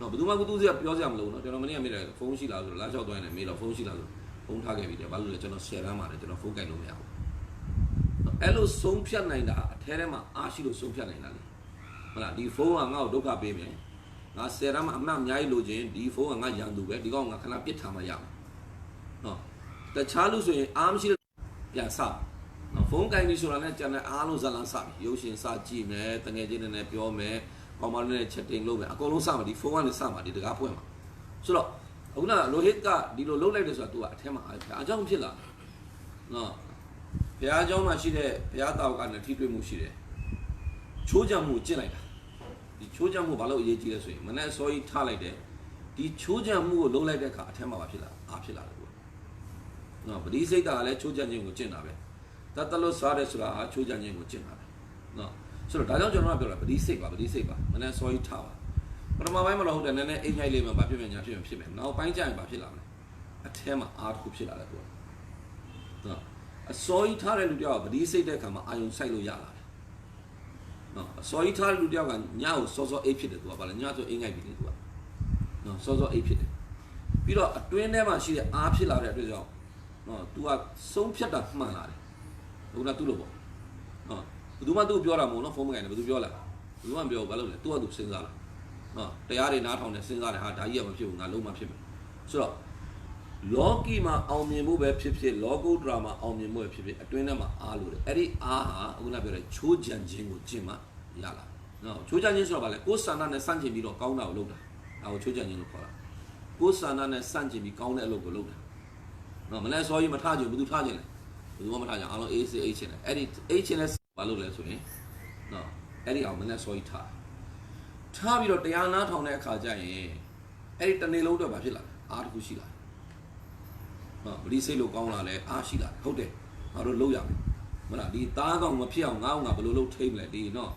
နော်ဘယ်သူမှကသူစရာပြောစရာမလိုဘူးနော်ကျွန်တော်မနေ့ကမေးတယ်ဖုန်းရှိလားဆိုတော့လမ်းလျှောက်သွားရင်လည်းမေးတော့ဖုန်းရှိလားဆိုဖုန်းထားခဲ့ပြီတယ်ဘာလို့လဲကျွန်တော် share ရမ်းပါတယ်ကျွန်တော်ဖုန်းကြိုက်လို့မရဘူးအဲ့လိုဆုံးဖြတ်နိုင်တာအထဲထဲမှာအားရှိလို့ဆုံးဖြတ်နိုင်တာလေဟုတ်လားဒီဖုန်းကငါ့ကိုဒုက္ခပေးမယ်ငါဆယ်ရမ်းမှာအမှတ်အများကြီးလိုချင်ဒီဖုန်းကငါရန်သူပဲဒီကောင်ငါခဏပစ်ထားမှရမှာနော်တခြားလူဆိုရင်အားမရှိလို့ပြန်စနော်ဖုန်းကင်ပြီဆိုတာနဲ့ကျန်တဲ့အားလုံးဇာလန်စပြီရုပ်ရှင်စကြည့်မယ်တငယ်ချင်းတွေနဲ့ပြောမယ် ကောင်မလေးနဲ့ chatting လုပ်မယ်အကုန်လုံးစမှာဒီဖုန်းကနေစမှာဒီတကားဖွင့်မှာဆိုတော့အခုနလိုဟစ်ကဒီလိုလုပ်လိုက်တယ်ဆိုတာ तू ကအထက်မှာအကြောင်းဖြစ်လာနော်ဘုရားကျောင်းမှာရှိတဲ့ဘုရားတာဝကနဲ့ထိတွေ့မှုရှိတယ်ချိုးကြံမှုကျင့်လိုက်တာဒီချိုးကြံမှုဘာလို့အရေးကြီးလဲဆိုရင်မနဲ့စောကြီးထားလိုက်တယ်ဒီချိုးကြံမှုကိုလုပ်လိုက်တဲ့အခါအထက်မှာပါဖြစ်လာအားဖြစ်လာတယ်ပေါ့နော်ပရိစိတ်ကလည်းချိုးကြံခြင်းကိုကျင့်တာပဲတတ်တလို့စားတယ်ဆိုတာချိုးကြံခြင်းကိုကျင့်တာပဲ ဆိုတော့ဒါကြောင့်ကျွန်တော်ကပြောတာပရိစိတ်ပါပရိစိတ်ပါမနေ့စောကြီးထားပါပထမပိုင်းမှာတော့ဟုတ်တယ်နည်းနည်းအိမ်ငိုက်လေးမှာဘာဖြစ်မယ်ညာဖြစ်မယ်ဖြစ်မယ်နောက်ပိုင်းကျရင်ဘာဖြစ်လာမလဲအထဲမှာအားတစ်ခုဖြစ်လာတယ်ကွာနော်အစောကြီးထားတဲ့လူတယောက်ကပရိစိတ်တဲ့အခါမှာအာယုံဆိုင်လို့ရလာတယ်နော်အစောကြီးထားတဲ့လူတယောက်ကညကိုစောစောအိတ်ဖြစ်တယ်သူကဘာလဲညဆိုအိမ်ငိုက်ပြီလေသူကနော်စောစောအိတ်ဖြစ်တယ်ပြီးတော့အတွင်းထဲမှာရှိတဲ့အားဖြစ်လာတဲ့အတွက်ကြောင့်နော် तू ကဆုံးဖြတ်တာမှန်လာတယ်ဟုတ်လားသူ့လိုပေါ့နော် ဘယ်သူမှသူ့ကိုပြောတာမဟုတ်နော်ဖုန်းမကင်တယ်ဘယ်သူပြောလဲဘယ်သူမှမပြောဘူးဘာလို့လဲ तू ကသူစဉ်းစားလာနော်တရားတွေနားထောင်နေစဉ်းစားတယ်ဟာဒါကြီးကမဖြစ်ဘူးငါလုံးမဖြစ်မယ်ဆိုတော့လောကီမှာအောင်မြင်ဖို့ပဲဖြစ်ဖြစ်လောကုတ္တရာမှာအောင်မြင်ဖို့ပဲဖြစ်ဖြစ်အတွင်းထဲမှာအားလို့တယ်အဲ့ဒီအားဟာအခုနပြောတဲ့ချိုးကြံခြင်းကိုကျင့်မှရလာနော်ချိုးကြံခြင်းဆိုတော့ဗာလဲကိုယ်ဆန္ဒနဲ့စန့်ကျင်ပြီးတော့ကောင်းတာကိုလုပ်တာဒါကိုချိုးကြံခြင်းလို့ခေါ်တာကိုယ်ဆန္ဒနဲ့စန့်ကျင်ပြီးကောင်းတဲ့အလုပ်ကိုလုပ်တာနော်မလဲစောကြီးမထကြဘူးဘယ်သူထကြလဲဘယ်သူမှမထကြအားလုံးအေးစေးအေးချင်တယ်အဲ့ဒီအေးချင်တဲ့ ဘာလုပ်လဲဆိုရင်နော်အဲ့ဒီအောင်မလဲစောကြီးထားထားပြီးတော့တရားနာထောင်တဲ့အခါကျရင်အဲ့ဒီတစ်နေ့လုံးတော့ဘာဖြစ်လာလဲအားတစ်ခုရှိလာတယ်နော်ပရိစိတ်လို့ကောင်းလာလဲအားရှိလာတယ်ဟုတ်တယ်ငါတို့လုပ်ရမယ်မလားဒီသားကောင်မဖြစ်အောင်ငါ့အောင်ငါဘယ်လိုလုပ်ထိမ့်မလဲဒီနော်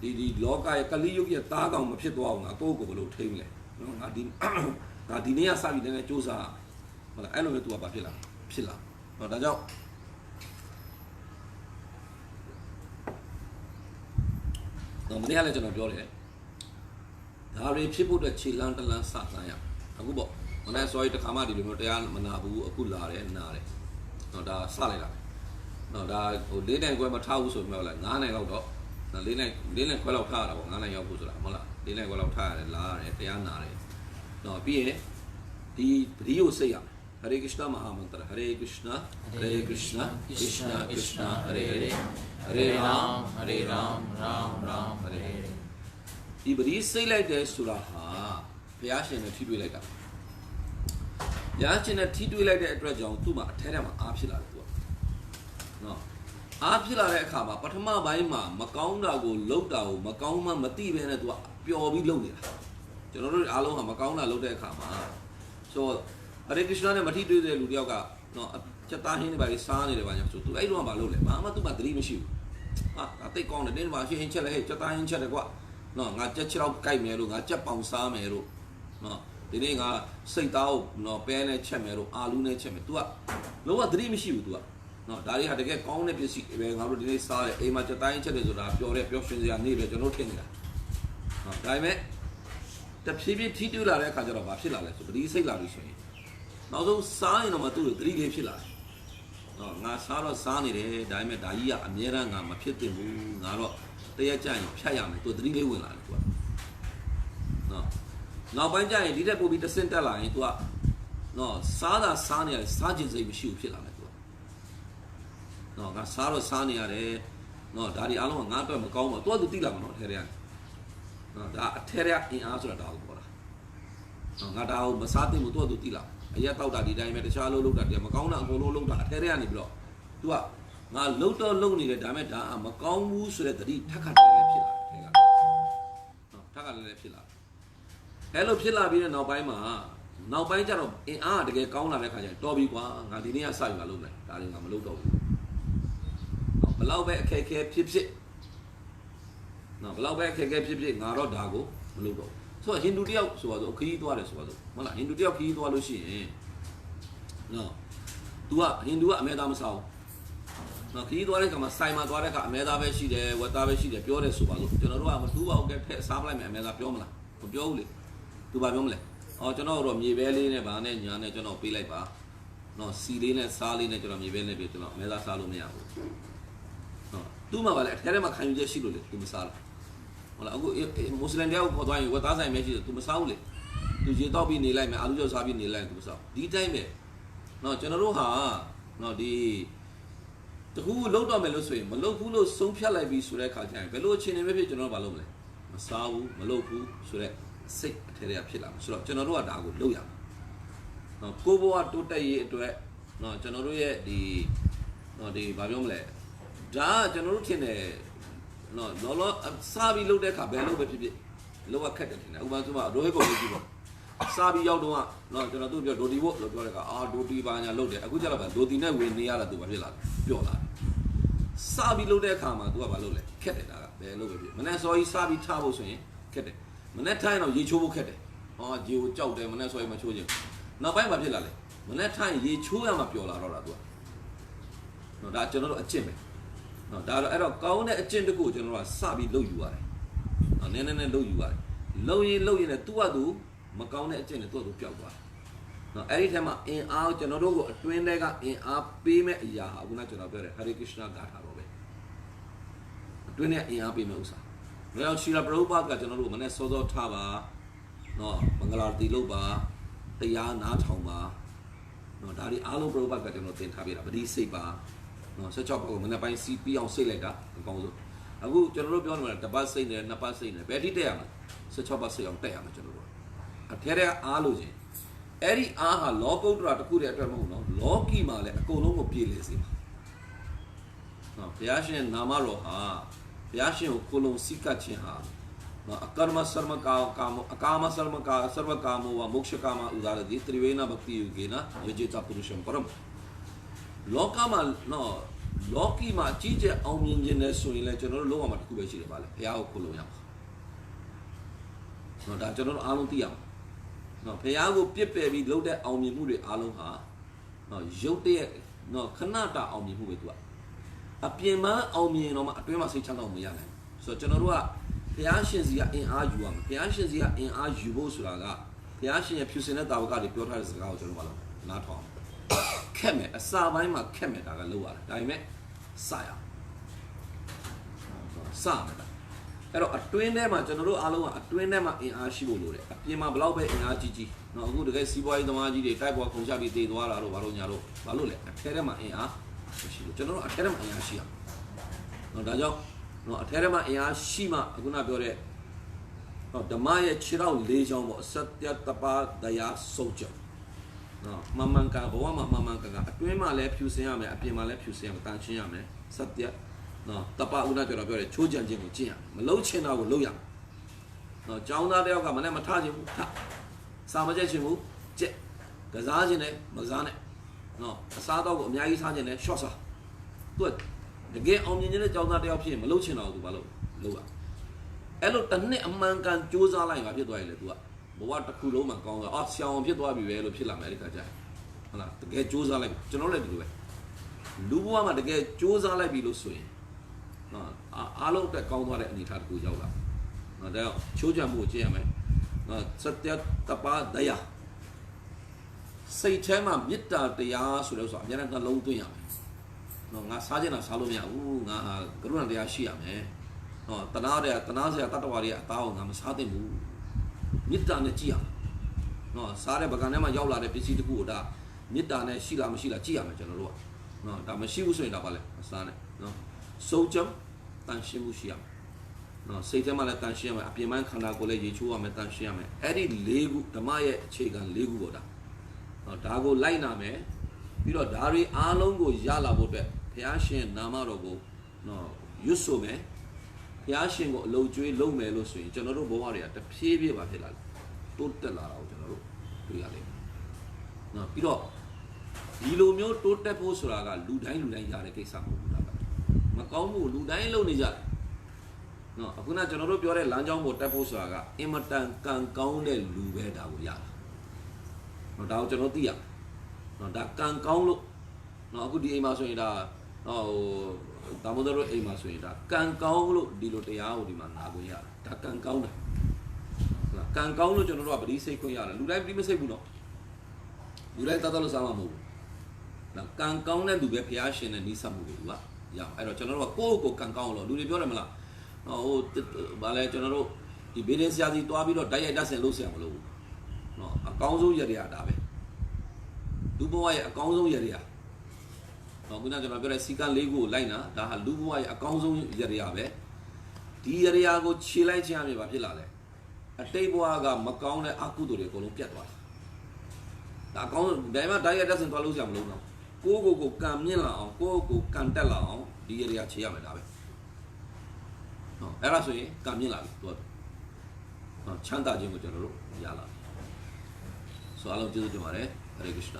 ဒီဒီလောကရဲ့ကလိယုတ်ရဲ့သားကောင်မဖြစ်သွားအောင်ငါကိုယ့်ကိုယ်ဘယ်လိုထိမ့်မလဲနော်ငါဒီငါဒီနေ့ကစပြီးတည်းနဲ့စူးစမ်းမလားအဲ့လိုမျိုး तू ကဘာဖြစ်လာဖြစ်လာနော်ဒါကြောင့် တော့မနေ့ကလည်းကျွန်တော်ပြောတယ်ဒါတွေဖြစ်ဖို့အတွက်ခြေလမ်းတလမ်းစတန်းရအခုပေါ့မနေ့ sorry တခါမှဒီလိုမျိုးတရားမနာဘူးအခုလာတယ်နားတယ်တော့ဒါစလိုက်တာတော့ဒါဟို၄နိုင်ခွဲမထားဘူးဆိုပြီးတော့လာ9နိုင်လောက်တော့၄နိုင်၄နိုင်ခွဲလောက်ထားရတာပေါ့9နိုင်ရောက်ဖို့ဆိုတာမဟုတ်လား၄နိုင်ခွဲလောက်ထားရတယ်လာရတယ်တရားနာတယ်တော့ပြီးရင်ဒီပရိယိုစိတ်ရတယ် ဆိုတာဟာဘုရားရှင်နဲ့ထိတွေ့လိုက်တာရချင်းနဲ့ထိတွေ့လိုက်တဲ့အတွက်ကြောင့်သူ့မှာအထဲထဲမှာအားဖြစ်လာတယ်သူကနော်အားဖြစ်လာတဲ့အခါမှာပထမပိုင်းမှာမကောင်းတာကိုလှုပ်တာကိုမကောင်းမှမသိဘဲနဲ့သူကပျော်ပြီးလှုပ်နေတာကျွန်တော်တို့အားလုံးဟာမကောင်းတာလှုပ်တဲ့အခါမှာဆို ဟရေကရစ်နာနဲ့မထိတွေ့တဲ့လူတယောက်ကနော်ချက်သားဟင်းတွေပါလေးစားနေတယ်ပါညာဆိုသူအဲ့လိုမှမလုပ်လဲဘာမှသူ့မှာသတိမရှိဘူးဟာအသိကောင်းတယ်တင်းမှာရှင်ချက်လဲဟဲ့ချက်သားဟင်းချက်တယ်ကွာနော်ငါချက်ချလောက်ကြိုက်မယ်လို့ငါချက်ပေါင်စားမယ်လို့နော်ဒီနေ့ငါစိတ်သားကိုနော်ပဲနဲ့ချက်မယ်လို့အာလူနဲ့ချက်မယ် तू ကလုံးဝသတိမရှိဘူး तू ကနော်ဒါလေးဟာတကယ်ကောင်းတဲ့ပစ္စည်းပဲငါတို့ဒီနေ့စားတယ်အိမ်မှာချက်တိုင်းချက်တယ်ဆိုတာပျော်တယ်ပျော်ရွှင်စရာနေ့ပဲကျွန်တော်ထင်နေတာနော်ဒါပေမဲ့တဖြည်းဖြည်းထိတွေ့လာတဲ့အခါကျတော့ဘာဖြစ်လာလဲဆိုပတိစိတ်လာလို့ဆိုရင် နောက်ဆုံးစားရင်တော့မှသူ့ကိုသတိလေးဖြစ်လာတယ်နော်ငါစားတော့စားနေတယ်ဒါပေမဲ့ဒါကြီးကအများရန်ငါမဖြစ်သင့်ဘူးငါတော့တရက်ကြရင်ဖြတ်ရမယ်သူသတိလေးဝင်လာတယ်သူကနော်နောက်ပိုင်းကျရင်ဒီတက်ပို့ပြီးတဆင့်တက်လာရင်သူကနော်စားတာစားနေရတယ်စားခြင်းစိတ်မရှိဘူးဖြစ်လာမယ်သူကနော်ငါစားတော့စားနေရတယ်နော်ဒါဒီအားလုံးကငါအတွက်မကောင်းပါဘူးသူကသူတိလာမှာနော်ထဲထဲကနော်ဒါအထဲထဲကအင်အားဆိုတာဒါကိုပြောတာနော်ငါဒါကိုမစားသင့်ဘူးသူကသူတိလာမှာ အရက်တောက်တာဒီတိုင်းပဲတခြားလို့လုပ်တာတည်းမကောင်းတာအကုန်လုံးလုပ်တာအထဲထဲကနေပြီးတော့ तू ကငါလှုပ်တော့လှုပ်နေတယ်ဒါပေမဲ့ဒါအမကောင်းဘူးဆိုတဲ့သတိထက်ခါတည်းလည်းဖြစ်လာတယ်ထဲကနော်ထက်ခါတည်းလည်းဖြစ်လာတယ်အဲ့လိုဖြစ်လာပြီးတဲ့နောက်ပိုင်းမှာနောက်ပိုင်းကျတော့အင်အားကတကယ်ကောင်းလာတဲ့ခါကျရင်တော်ပြီကွာငါဒီနေ့ကစပြီငါလုပ်မယ်ဒါလည်းငါမလုပ်တော့ဘူးနော်ဘလောက်ပဲအခက်အခဲဖြစ်ဖြစ်နော်ဘလောက်ပဲအခက်အခဲဖြစ်ဖြစ်ငါတော့ဒါကိုမလုပ်တော့ဘူး ဆိုတော့ဟိန္ဒူတယောက်ဆိုတော့ခရီးသွားတယ်ဆိုတော့ဟုတ်လားဟိန္ဒူတယောက်ခရီးသွားလို့ရှိရင်နော် तू ကဟိန္ဒူကအမဲသားမစားဘူးနော်ခရီးသွားတဲ့ခါမှာစိုင်မှာသွားတဲ့ခါအမဲသားပဲရှိတယ်ဝက်သားပဲရှိတယ်ပြောတယ်ဆိုပါလို့ကျွန်တော်တို့ကမတူပါဘူးကဲထည့်စားပလိုက်မယ်အမဲသားပြောမလားမပြောဘူးလေသူဘာပြောမလဲအော်ကျွန်တော်တို့မြေပဲလေးနဲ့ဗာနဲ့ညာနဲ့ကျွန်တော်ပေးလိုက်ပါနော်စီလေးနဲ့စားလေးနဲ့ကျွန်တော်မြေပဲနဲ့ပေးကျွန်တော်အမဲသားစားလို့မရဘူးနော်သူ့မှာဗာလဲအထဲထဲမှာခံယူချက်ရှိလို့လေသူမစားလား ဟုတ်လားအခုမွတ်စလင်တယောက်ပေါ်သွားရင်ဝတ်သားဆိုင်ပဲရှိတယ်သူမစားဘူးလေသူရေတောက်ပြီးနေလိုက်မယ်အာလူကျော်စားပြီးနေလိုက်သူမစားဒီတိုင်းပဲနော်ကျွန်တော်တို့ဟာနော်ဒီတခုလုံးတော့မယ်လို့ဆိုရင်မလုပ်ဘူးလို့ဆုံးဖြတ်လိုက်ပြီးဆိုတဲ့ခါကျရင်ဘယ်လိုအခြေအနေပဲဖြစ်ကျွန်တော်တို့မလုပ်မလဲမစားဘူးမလုပ်ဘူးဆိုတဲ့စိတ်အထဲထဲကဖြစ်လာမှာဆိုတော့ကျွန်တော်တို့ကဒါကိုလုပ်ရမှာနော်ကိုဘဝတိုးတက်ရေးအတွက်နော်ကျွန်တော်တို့ရဲ့ဒီနော်ဒီဘာပြောမလဲဒါကကျွန်တော်တို့ထင်တယ် နော်လောလောစားပြီးလုပ်တဲ့အခါဘယ်လုပ်ပဲဖြစ်ဖြစ်လောကခက်တယ်ထင်တယ်ဥပမာဆိုမှရိုဟိတ်ကိုကြည့်ပါစားပြီးရောက်တော့ကနော်ကျွန်တော်တို့ပြောဒိုတီဘို့လို့ပြောတဲ့အခါအာဒိုတီပါညာလုပ်တယ်အခုကျတော့ဗာဒိုတီနဲ့ဝင်နေရတာသူဘာဖြစ်လာလဲပျော့လာတယ်စားပြီးလုပ်တဲ့အခါမှာ तू ကဘာလုပ်လဲခက်တယ်ဒါကဘယ်လုပ်ပဲဖြစ်မနေ့စောကြီးစားပြီးထားဖို့ဆိုရင်ခက်တယ်မနေ့ထိုင်းတော့ရေချိုးဖို့ခက်တယ်။အော်ရေကိုကြောက်တယ်မနေ့ဆွဲမချိုးချင်။နောက်ပိုင်းမှာဖြစ်လာလေ။မနေ့ထိုင်းရေချိုးရမှပျော်လာတော့တာသူက။နော်ဒါကျွန်တော်တို့အကျင့်ပဲ။ နော်ဒါတော့အဲ့တော့ကောင်းတဲ့အကျင့်တစ်ခုကိုကျွန်တော်တို့ကစပြီးလုပ်ယူရတယ်။နော်နည်းနည်းနဲ့လုပ်ယူရတယ်။လုပ်ရင်လုပ်ရင်လည်းသူ့ဟာသူမကောင်းတဲ့အကျင့်တွေသူ့ဟာသူပျောက်သွားတယ်။နော်အဲ့ဒီထဲမှာအင်အားကျွန်တော်တို့ကိုအတွင်းထဲကအင်အားပေးမဲ့အရာဟာခုနကကျွန်တော်ပြောတဲ့ Hare Krishna ဂါထာတော့ပဲ။အတွင်းထဲအင်အားပေးမဲ့ဥစ္စာ။ဒါကြောင့်ရှီလာပရုပတ်ကကျွန်တော်တို့မနေ့စောစောထားပါနော်မင်္ဂလာတီလုပ်ပါတရားနားထောင်ပါနော်ဒါဒီအားလုံး provide ကကျွန်တော်သင်ထားပြတာပတိစိတ်ပါနော် 16ပတ်ကိုမနေ့ပိုင်းစီးပြီးအောင်စိတ်လိုက်တာအကောင်းဆုံးအခုကျွန်တော်တို့ပြောနေမှာတစ်ပတ်စိတ်နဲ့နှစ်ပတ်စိတ်နဲ့ဘယ်ထိတက်ရမလဲ16ပတ်စိတ်အောင်တက်ရမှာကျွန်တော်တို့အထဲထဲအားလို့ချင်းအဲ့ဒီအားဟာလောကုတ္တရာတစ်ခုတည်းအတွက်မဟုတ်နော်လောကီမှာလည်းအကုန်လုံးကိုပြည့်လေစေမှာနော်ဘုရားရှင်နာမတော်ဟာဘုရားရှင်ကိုကိုလုံးစိတ်ကပ်ခြင်းဟာနော်အကရမဆရမကာကာမအကာမဆရမကာဆရဝကာမောဝမုಕ್ಷကာမဥဒါရတိသရိဝေနဘတိယုကေနယจิตပုရုရှံပရမ လောကမှာနော်လောကီမှာအကြီးကျယ်အောင်မြင်ခြင်းနဲ့ဆိုရင်လည်းကျွန်တော်တို့လောကမှာတစ်ခုပဲရှိတယ်ဗါလေဘုရားကိုကိုလုံးရမှာနော်ဒါကျွန်တော်တို့အားလုံးသိရမှာနော်ဘုရားကိုပြစ်ပယ်ပြီးလုပ်တဲ့အောင်မြင်မှုတွေအားလုံးဟာနော်ရုပ်တရက်နော်ခဏတာအောင်မြင်မှုပဲသူကအပြင်မှာအောင်မြင်တော့မှအတွင်းမှာစိတ်ချမ်းသာမှုမရနိုင်ဘူးဆိုတော့ကျွန်တော်တို့ကဘုရားရှင်စီကအင်အားယူရမှာဘုရားရှင်စီကအင်အားယူဖို့ဆိုတာကဘုရားရှင်ရဲ့ဖြူစင်တဲ့တာဝကတွေပြောထားတဲ့စကားကိုကျွန်တော်တို့ကနားထောင်အောင် ခက်မယ်အစာပိုင်းမှာခက်မယ်ဒါကလောက်ရတယ်ဒါပေမဲ့စရအောင်စမယ်ဒါအဲ့တော့အတွင်းထဲမှာကျွန်တော်တို့အားလုံးကအတွင်းထဲမှာအင်အားရှိဖို့လိုတယ်အပြင်မှာဘလောက်ပဲအင်အားကြီးကြီးเนาะအခုတကယ်စီးပွားရေးသမားကြီးတွေတိုက်ပေါ်ခုန်ချပြီးတည်သွားတာတော့ဘာလို့ညာတော့ဘာလို့လဲအထဲထဲမှာအင်အားမရှိလို့ကျွန်တော်တို့အထဲထဲမှာအင်အားရှိအောင်เนาะဒါကြောင့်เนาะအထဲထဲမှာအင်အားရှိမှအခုနပြောတဲ့เนาะဓမ္မရဲ့ခြေထောက်၄ချောင်းပေါ့အစတ္တတပါတရားစုံကြောင်း နော်မမှန်ကန်ဘဝမှာမမှန်ကန်ကအတွင်းမှာလည်းဖြူစင်ရမယ်အပြင်မှာလည်းဖြူစင်ရမယ်တန်ရှင်းရမယ်စတ္တနော်တပဥနာပြောတော့ပြောတယ်ချိုးကြံခြင်းကိုကျင့်ရမယ်မလုံးချင်တာကိုလုံးရမယ်နော်ចောင်းသားတယောက်ကမနဲ့မထခြင်းဘူးထစာမကြက်ခြင်းဘူးကြက်ကစားခြင်းနဲ့မစားနဲ့နော်အစားတော့ကိုအများကြီးစားခြင်းနဲ့ short စားသူကတကယ်အောင်မြင်ခြင်းတဲ့ចောင်းသားတယောက်ဖြစ်ရင်မလုံးချင်တော့ဘူးဘာလို့လုံးရအဲ့လိုတစ်နှစ်အမှန်ကန်စူးစမ်းလိုက်ပါဖြစ်သွားရင်လေ तू က ဘဝတစ်ခုလုံးမှာကောင်းတော့အော်ဆရာအောင်ဖြစ်သွားပြီပဲလို့ဖြစ်လာမယ်အဲ့ဒီခါကျရင်ဟုတ်လားတကယ်စူးစမ်းလိုက်ကျွန်တော်လည်းဒီလိုပဲလူဘဝမှာတကယ်စူးစမ်းလိုက်ပြီလို့ဆိုရင်နော်အာအားလုံးအတွက်ကောင်းသွားတဲ့အနေအထားတစ်ခုရောက်လာနော်ဒါကြောင့်ချိုးချံမှုကိုကျင့်ရမယ်နော်စတ္တတပါဒယစိတ်ထဲမှာမေတ္တာတရားဆိုလို့ဆိုအများနဲ့နှလုံးသွင်းရမယ်နော်ငါစားခြင်းတာစားလို့မရဘူးငါဟာကရုဏာတရားရှိရမယ်နော်တနာတဲ့တနာစရာတတ္တဝါတွေအသားကိုငါမစားသင့်ဘူး မေတ္တာနဲ့ကြည့်ရမယ်နော်စားတဲ့ပကံထဲမှာရောက်လာတဲ့ပစ္စည်းတစ်ခုကိုဒါမေတ္တာနဲ့ရှိလားမရှိလားကြည့်ရမယ်ကျွန်တော်တို့ကနော်ဒါမရှိဘူးဆိုရင်ဒါပါလေမစားနဲ့နော်စုံကြံတန်ရှင်းမှုရှိရမယ်နော်စိတ်ထဲမှာလည်းတန်ရှင်းရမယ်အပြင်ပိုင်းခန္ဓာကိုယ်လည်းရေချိုးရမယ်တန်ရှင်းရမယ်အဲ့ဒီ၄ခုဓမ္မရဲ့အခြေခံ၄ခုပေါ့ဒါနော်ဒါကိုလိုက်နာမယ်ပြီးတော့ဒါတွေအားလုံးကိုရလာဖို့အတွက်ဘုရားရှင်နာမတော်ကိုနော်ရွတ်ဆိုမယ် ဘုရားရှင်ကိုအလုံးကျွေးလုံးမယ်လို့ဆိုရင်ကျွန်တော်တို့ဘဝတွေကတဖြည်းဖြည်းပါဖြစ်လာတယ်တိုးတက်လာတာကိုကျွန်တော်တို့တွေ့ရလိမ့်မယ်နော်ပြီးတော့ဒီလိုမျိုးတိုးတက်ဖို့ဆိုတာကလူတိုင်းလူတိုင်းရတဲ့ကိစ္စမဟုတ်ဘူးလားမကောင်းမှုလူတိုင်းလုပ်နေကြတယ်နော်အခုနကျွန်တော်တို့ပြောတဲ့လမ်းကြောင်းပေါ်တက်ဖို့ဆိုတာကအင်မတန်ကံကောင်းတဲ့လူပဲဒါကိုရတာနော်ဒါကိုကျွန်တော်သိရနော်ဒါကံကောင်းလို့နော်အခုဒီအိမ်မှာဆိုရင်ဒါနော်ဟို ဒါမို့တော့အိမ်မှာဆိုရင်ဒါကံကောင်းလို့ဒီလိုတရားကိုဒီမှာနာခွင့်ရတယ်ဒါကံကောင်းတယ်ဟုတ်လားကံကောင်းလို့ကျွန်တော်တို့ကပရိစိတ်ခွင့်ရတယ်လူတိုင်းပရိမစိတ်ဘူးနော်လူတိုင်းတတ်တတ်လို့စားမှာမဟုတ်ဘူးနော်ကံကောင်းတဲ့လူပဲဖျားရှင်နဲ့နှိစပ်မှုတွေကရအောင်အဲ့တော့ကျွန်တော်တို့ကကိုယ့်ကိုယ်ကံကောင်းလို့လူတွေပြောတယ်မလားဟိုဗာလဲကျွန်တော်တို့ဒီဘေးရင်ဆရာစီတွားပြီးတော့ဓာတ်ရိုက်ဓာတ်ဆင်လုပ်ဆရာမလို့ဘူးနော်အကောင်းဆုံးရရဒါပဲလူဘဝရဲ့အကောင်းဆုံးရရ တော့ခုနကကျွန်တော်ပြောတဲ့စီကံလေးခုကိုလိုက်နာဒါဟာလူဘဝရဲ့အကောင်းဆုံးရရပဲဒီရရကိုခြေလိုက်ခြင်းအပြင်ဘာဖြစ်လာလဲအတိတ်ဘဝကမကောင်းတဲ့အကုသိုလ်တွေအကုန်လုံးပြတ်သွားတာဒါအကောင်းဒါမှဓာတ်ရိုက်ဓာတ်ဆင်တွားလို့ဆရာမလို့တော့ကိုယ့်ကိုယ်ကိုကံမြင့်လာအောင်ကိုယ့်ကိုယ်ကံတက်လာအောင်ဒီရရခြေရမယ်ဒါပဲနော်အဲ့ဒါဆိုရင်ကံမြင့်လာပြီသူကနော်ချမ်းသာခြင်းကိုကျွန်တော်တို့ရလာပြီဆိုအားလုံးကျေးဇူးတင်ပါတယ်ဟရေက ೃಷ್ಣ